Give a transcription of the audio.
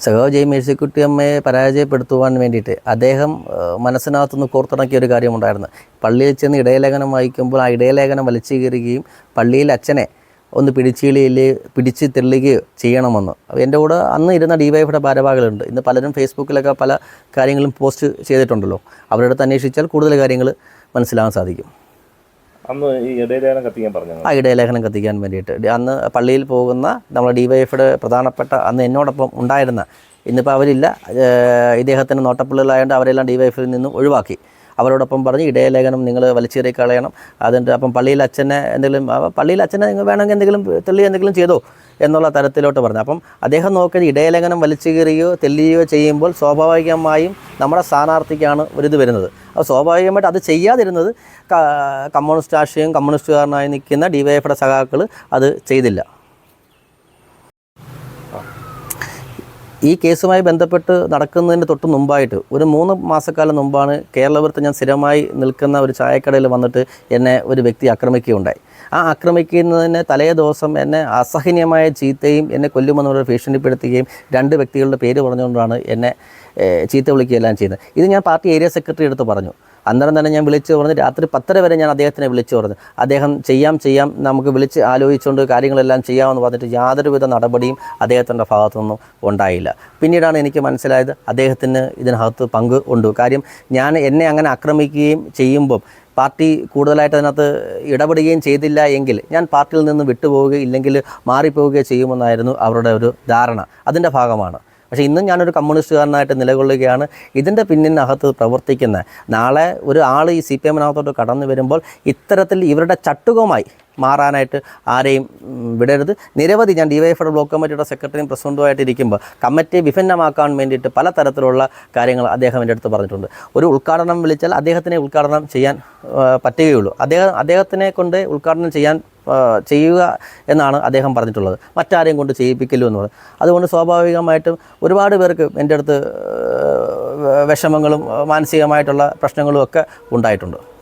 സഖാവ് ജയ് മേഴ്സിക്കുട്ടി പരാജയപ്പെടുത്തുവാൻ വേണ്ടിയിട്ട് അദ്ദേഹം മനസ്സിനകത്തുനിന്ന് കോർത്തിണക്കിയ ഒരു കാര്യമുണ്ടായിരുന്നു. പള്ളിയിൽ ചെന്ന് ഇടയലേഖനം വായിക്കുമ്പോൾ ആ ഇടയലേഖനം വലിച്ചു കയറുകയും പള്ളിയിൽ അച്ഛനെ ഒന്ന് പിടിച്ചിളിയിൽ പിടിച്ച് തെള്ളുകയോ ചെയ്യണമെന്ന്. എന്റെ കൂടെ അന്ന് ഇരുന്ന ഡിവൈഫിയുടെ ഭാരവാഹികളുണ്ട്. ഇന്ന് പലരും ഫേസ്ബുക്കിലൊക്കെ പല കാര്യങ്ങളും പോസ്റ്റ് ചെയ്തിട്ടുണ്ടല്ലോ. അവരുടെ അടുത്ത് അന്വേഷിച്ചാൽ കൂടുതൽ കാര്യങ്ങൾ മനസ്സിലാകാൻ സാധിക്കും. അന്ന് ഈ ഇടയലേഖനം കത്തിക്കാൻ പറഞ്ഞു ആ ഇടയലേഖനം കത്തിക്കാൻ വേണ്ടിയിട്ട്. അന്ന് പള്ളിയിൽ പോകുന്ന നമ്മളെ ഡിവൈഎഫിയുടെ പ്രധാനപ്പെട്ട അന്ന് എന്നോടൊപ്പം ഉണ്ടായിരുന്ന ഇന്നിപ്പോൾ അവരില്ല. ഇദ്ദേഹത്തിന്റെ നോട്ടപ്പള്ളികളായതുകൊണ്ട് അവരെല്ലാം ഡിവൈഎഫിൽ നിന്നും ഒഴിവാക്കി. അവരോടൊപ്പം പറഞ്ഞ് ഇടയലേഖനം നിങ്ങൾ വലിച്ചേറി കളയണം. അതിന്റെ അപ്പം പള്ളിയിൽ അച്ഛനെ എന്തെങ്കിലും പള്ളിയിൽ അച്ഛനെ നിങ്ങൾ വേണമെങ്കിൽ എന്തെങ്കിലും തെള്ളി എന്തെങ്കിലും ചെയ്തോ എന്നുള്ള തരത്തിലോട്ട് പറഞ്ഞു. അപ്പം അദ്ദേഹം നോക്കിയത് ഇടയലേഖനം വലിച്ചു കീറുകയോ ചെയ്യുമ്പോൾ സ്വാഭാവികമായും നമ്മുടെ സ്ഥാനാർത്ഥിക്കാണ് ഒരിത് വരുന്നത്. അപ്പോൾ സ്വാഭാവികമായിട്ട് അത് ചെയ്യാതിരുന്നത് കമ്മ്യൂണിസ്റ്റ് രാഷ്ട്രീയം കമ്മ്യൂണിസ്റ്റുകാരനായി നിൽക്കുന്ന ഡി വൈ എഫിയുടെ സഖാക്കൾ അത് ചെയ്തില്ല. ഈ കേസുമായി ബന്ധപ്പെട്ട് നടക്കുന്നതിന് തൊട്ട് മുമ്പായിട്ട് ഒരു മൂന്ന് മാസക്കാലം മുമ്പാണ് കേരളപുരത്ത് ഞാൻ സ്ഥിരമായി നിൽക്കുന്ന ഒരു ചായക്കടയിൽ വന്നിട്ട് എന്നെ ഒരു വ്യക്തി ആക്രമിക്കുകയുണ്ടായി. ആ ആക്രമിക്കുന്നതിന് തലേ ദിവസം എന്നെ അസഹനീയമായ ചീത്തയും എന്നെ കൊല്ലുമെന്നുള്ള ഭീഷണിപ്പെടുത്തുകയും രണ്ട് വ്യക്തികളുടെ പേര് പറഞ്ഞുകൊണ്ടാണ് എന്നെ ചീത്ത വിളിക്കുകയെല്ലാം ചെയ്യുന്നത് ഇത് ഞാൻ പാർട്ടി ഏരിയ സെക്രട്ടറി എടുത്ത് പറഞ്ഞു. അന്നേരം തന്നെ ഞാൻ വിളിച്ചു പറഞ്ഞ് രാത്രി പത്തര വരെ ഞാൻ അദ്ദേഹത്തിനെ വിളിച്ചു പറഞ്ഞു. അദ്ദേഹം ചെയ്യാം ചെയ്യാം നമുക്ക് വിളിച്ച് ആലോചിച്ചുകൊണ്ട് കാര്യങ്ങളെല്ലാം ചെയ്യാമെന്ന് പറഞ്ഞിട്ട് യാതൊരുവിധ നടപടിയും അദ്ദേഹത്തിന്റെ ഭാഗത്തുനിന്നും ഉണ്ടായില്ല. പിന്നീടാണ് എനിക്ക് മനസ്സിലായത് അദ്ദേഹത്തിന് ഇതിനകത്ത് പങ്ക് ഉണ്ട്. കാര്യം ഞാൻ എന്നെ അങ്ങനെ ആക്രമിക്കുകയും ചെയ്യുമ്പം പാർട്ടി കൂടുതലായിട്ട് അതിനകത്ത് ഇടപെടുകയും ചെയ്തില്ല എങ്കിൽ ഞാൻ പാർട്ടിയിൽ നിന്ന് വിട്ടുപോവുകയോ ഇല്ലെങ്കിൽ മാറിപ്പോവുകയോ ചെയ്യുമെന്നായിരുന്നു അവരുടെ ഒരു ധാരണ. അതിന്റെ ഭാഗമാണ്. പക്ഷേ ഇന്നും ഞാനൊരു കമ്മ്യൂണിസ്റ്റുകാരനായിട്ട് നിലകൊള്ളുകയാണ്. ഇതിന്റെ പിന്നിനകത്ത് പ്രവർത്തിക്കുന്ന നാളെ ഒരു ആൾ ഈ സി പി എമ്മിനകത്തോട്ട് കടന്നു വരുമ്പോൾ ഇത്തരത്തിൽ ഇവരുടെ ചട്ടുകമായി മാറാനായിട്ട് ആരെയും വിടരുത്. നിരവധി ഞാൻ ഡിവൈഎഫ്ഐയുടെ ബ്ലോക്ക് കമ്മിറ്റിയുടെ സെക്രട്ടറിയും പ്രസിഡന്റുമായിട്ട് ഇരിക്കുമ്പോൾ കമ്മിറ്റിയെ വിഭിന്നമാക്കാൻ വേണ്ടിയിട്ട് പല തരത്തിലുള്ള കാര്യങ്ങൾ അദ്ദേഹം എന്റെ അടുത്ത് പറഞ്ഞിട്ടുണ്ട്. ഒരു ഉദ്ഘാടനം വിളിച്ചാൽ അദ്ദേഹത്തിനെ ഉദ്ഘാടനം ചെയ്യാൻ പറ്റുകയുള്ളൂ. അദ്ദേഹം അദ്ദേഹത്തിനെ കൊണ്ട് ഉദ്ഘാടനം ചെയ്യാൻ ചെയ്യുക എന്നാണ് അദ്ദേഹം പറഞ്ഞിട്ടുള്ളത്. മറ്റാരെയും കൊണ്ട് ചെയ്യിപ്പിക്കലോ പറഞ്ഞു. അതുകൊണ്ട് സ്വാഭാവികമായിട്ടും ഒരുപാട് പേർക്ക് എന്റെ അടുത്ത് വിഷമങ്ങളും മാനസികമായിട്ടുള്ള പ്രശ്നങ്ങളും ഒക്കെ ഉണ്ടായിട്ടുണ്ട്.